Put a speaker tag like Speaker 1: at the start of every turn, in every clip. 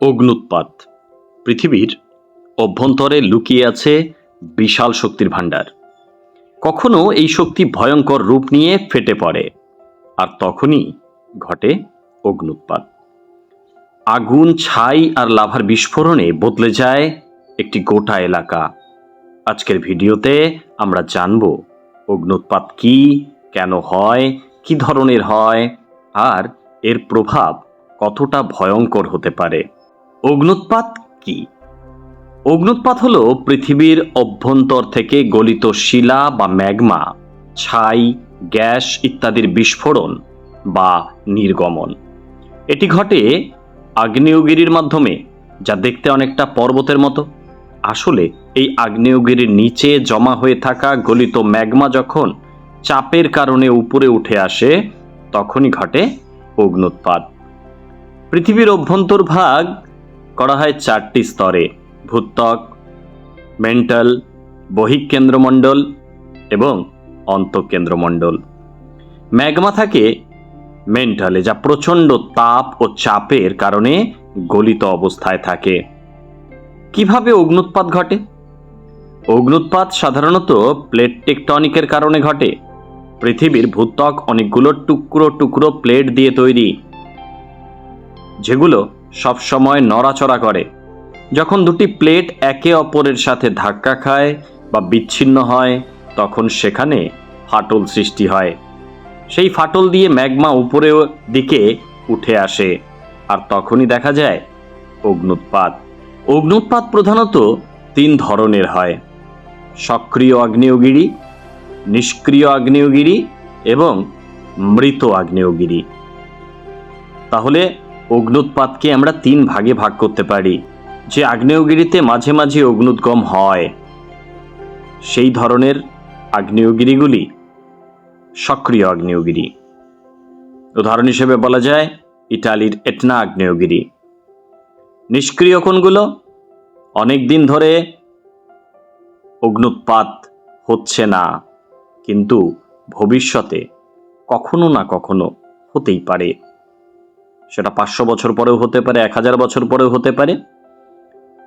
Speaker 1: অগ্নুৎপাত। পৃথিবীর অভ্যন্তরে লুকিয়ে আছে বিশাল শক্তির ভাণ্ডার। কখনো এই শক্তি ভয়ঙ্কর রূপ নিয়ে ফেটে পড়ে, আর তখনই ঘটে অগ্নুৎপাত। আগুন, ছাই আর লাভার বিস্ফোরণে বদলে যায় একটি গোটা এলাকা। আজকের ভিডিওতে আমরা জানব অগ্নুৎপাত কি, কেন হয়, কি ধরনের হয়, আর এর প্রভাব কতটা ভয়ঙ্কর হতে পারে। অগ্নুৎপাত কি? অগ্নুৎপাত হলো পৃথিবীর অভ্যন্তর থেকে গলিত শিলা বা ম্যাগমা, ছাই, গ্যাস ইত্যাদির বিস্ফোরণ বা নির্গমন। এটি ঘটে আগ্নেয়গিরির মাধ্যমে, যা দেখতে অনেকটা পর্বতের মতো। আসলে এই আগ্নেয়গিরির নিচে জমা হয়ে থাকা গলিত ম্যাগমা যখন চাপের কারণে উপরে উঠে আসে, তখনই ঘটে অগ্নুৎপাত। পৃথিবীর অভ্যন্তর ভাগ করা হয় চারটি স্তরে, ভূত্বক, মেন্টাল বহিক কেন্দ্রমণ্ডল এবং অন্তঃকেন্দ্রমণ্ডল। ম্যাগমা থাকে মেন্টালে, যা প্রচণ্ড তাপ ও চাপের কারণে গলিত অবস্থায় থাকে। কীভাবে অগ্নুৎপাত ঘটে? অগ্নুৎপাত সাধারণত প্লেট টেকটনিকের কারণে ঘটে। পৃথিবীর ভূত্বক অনেকগুলো টুকরো টুকরো প্লেট দিয়ে তৈরি, যেগুলো সবসময় নড়াচড়া করে। যখন দুটি প্লেট একে অপরের সাথে ধাক্কা খায় বা বিচ্ছিন্ন হয়, তখন সেখানে ফাটল সৃষ্টি হয়। সেই ফাটল দিয়ে ম্যাগমা উপরের দিকে উঠে আসে আর তখনই দেখা যায় অগ্নুৎপাত। অগ্নুৎপাত প্রধানত তিন ধরনের হয়। সক্রিয় আগ্নেয়গিরি, নিষ্ক্রিয় আগ্নেয়গিরি এবং মৃত আগ্নেয়গিরি। তাহলে অগ্নুৎপাতকে আমরা তিন ভাগে ভাগ করতে পারি, যে আগ্নেয়গিরিতে মাঝে মাঝে অগ্নুদ্গম হয়। সেই ধরনের আগ্নেয়গিরিগুলি সক্রিয় আগ্নেয়গিরি। উদাহরণ হিসেবে বলা যায় ইটালির এটনা আগ্নেয়গিরি। নিষ্ক্রিয় কোনগুলো অনেক দিন ধরে অগ্নুৎপাত হচ্ছে না, কিন্তু ভবিষ্যতে কখনো না কখনো হতেই পারে। সেটা পাঁচশো বছর পরেও হতে পারে, এক হাজার বছর পরেও হতে পারে।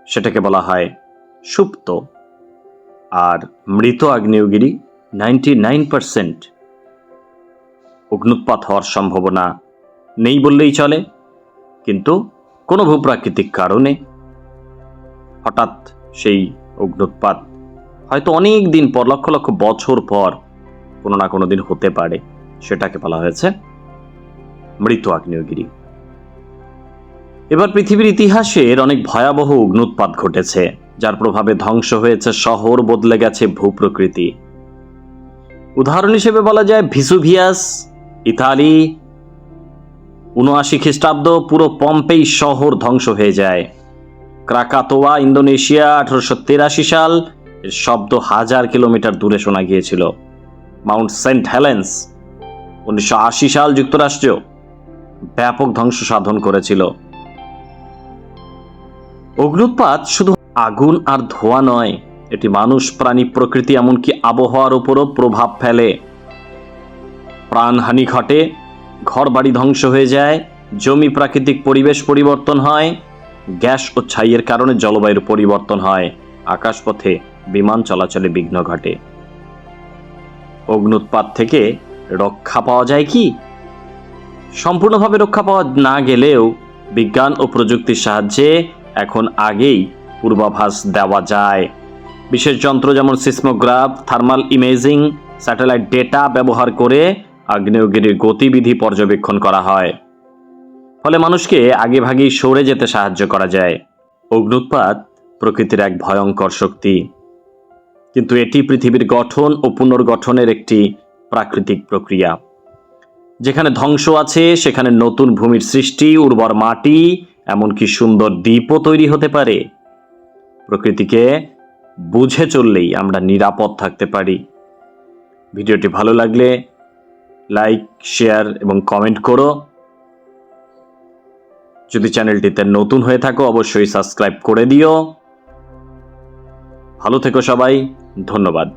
Speaker 1: সেটাকে বলা হয় সুপ্ত। আর মৃত আগ্নেয়গিরি নাইনটি নাইন পারসেন্ট অগ্নুৎপাত হওয়ার সম্ভাবনা নেই বললেই চলে। কিন্তু কোনো ভূপ্রাকৃতিক কারণে হঠাৎ সেই অগ্নুৎপাত হয়তো অনেক দিন পর, লক্ষ লক্ষ বছর পর কোনো না কোনো দিন হতে পারে। সেটাকে বলা হয়েছে মৃত আগ্নেয়গিরি। এবার পৃথিবীর ইতিহাসের অনেক ভয়াবহ অগ্নুৎপাত ঘটেছে, যার প্রভাবে ধ্বংস হয়েছে শহর, বদলে গেছে ভূপ্রকৃতি। উদাহরণ হিসেবে বলা যায় ভিসুভিয়াস, ইতালি, উনআশি খ্রিস্টাব্দ পুরো পম্পেই শহর ধ্বংস হয়ে যায়। ক্রাকাতোয়া, ইন্দোনেশিয়া, আঠারোশো তেরাশি সাল এর শব্দ হাজার কিলোমিটার দূরে শোনা গিয়েছিল। মাউন্ট সেন্ট হেলেন্স, উনিশশো আশি সাল যুক্তরাষ্ট্র ব্যাপক ধ্বংস সাধন করেছিল। অগ্নুৎপাত শুধু আগুন আর ধোঁয়া নয়, এটি মানুষ, প্রাণী, প্রকৃতি এমনকি আবহাওয়ার উপরও প্রভাব ফেলে। প্রাণহানি ঘটে, ঘরবাড়ি ধ্বংস হয়ে যায়, জমি প্রাকৃতিক পরিবেশ পরিবর্তন হয়, গ্যাস ও ছাইয়ের কারণে জলবায়ুর পরিবর্তন হয়, আকাশপথে বিমান চলাচলে বিঘ্ন ঘটে। অগ্নুৎপাত থেকে রক্ষা পাওয়া যায় কি? সম্পূর্ণভাবে রক্ষা পাওয়া না গেলেও বিজ্ঞান ও প্রযুক্তির সাহায্যে এখন আগেই পূর্বাভাস দেওয়া যায়। বিশেষ যন্ত্র যেমন seismograph, thermal imaging, satellite data ব্যবহার করে আগ্নেয়গিরির গতিবিধি পর্যবেক্ষণ করা হয়। ফলে মানুষকে আগেভাগেই সরে যেতে সাহায্য করা যায়। অগ্নুৎপাত প্রকৃতির এক ভয়ঙ্কর শক্তি। কিন্তু এটি পৃথিবীর গঠন ও পুনর্গঠনের একটি প্রাকৃতিক প্রক্রিয়া। যেখানে ধ্বংস আছে, সেখানে নতুন ভূমির সৃষ্টি, উর্বর মাটি এমনকি সুন্দর দ্বীপও তৈরি হতে পারে। প্রকৃতিকে বুঝে চললেই আমরা নিরাপদ থাকতে পারি। ভিডিওটি ভালো লাগলে লাইক, শেয়ার এবং কমেন্ট করো। যদি চ্যানেলটিতে নতুন হয়ে থাকো, অবশ্যই সাবস্ক্রাইব করে দিও। ভালো থেকো সবাই, ধন্যবাদ।